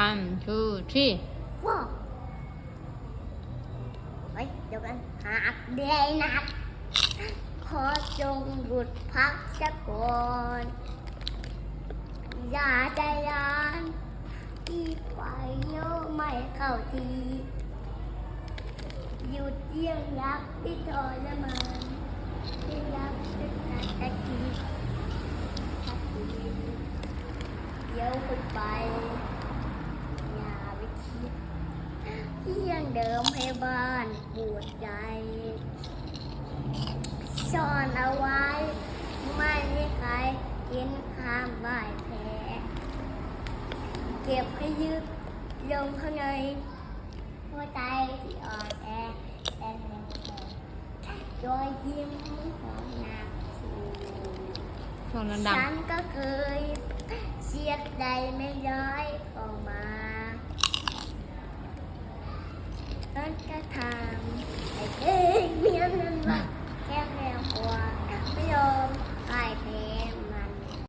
one two three ว้าวเฮ้ยเดี๋ยวกันหากเดยนัดขอจงหยุดพักสักก่อนอย่าใจร้านที่ไปเยอะไม่เข้าทีหยุดเยี่ยงยักที่ทรมานที่ยักที่ตัดตะกี้ทักทีเดี๋ยวคุณไป อย่าไปคิดที่ยัง เดิมให้บ้านปวดใจซ่อนเอาไว้ ไม่ให้ใครเห็นข้ามบ่ายแพ้เก็บให้ยึดลงข้างในหัวใจที่อ่อนแอแต่แรงแค่รอยยิ้มของนักสู้โทนดังฉันก็เคยเสียใจไม่ย้อยเข้ามา ฉันก็ทำ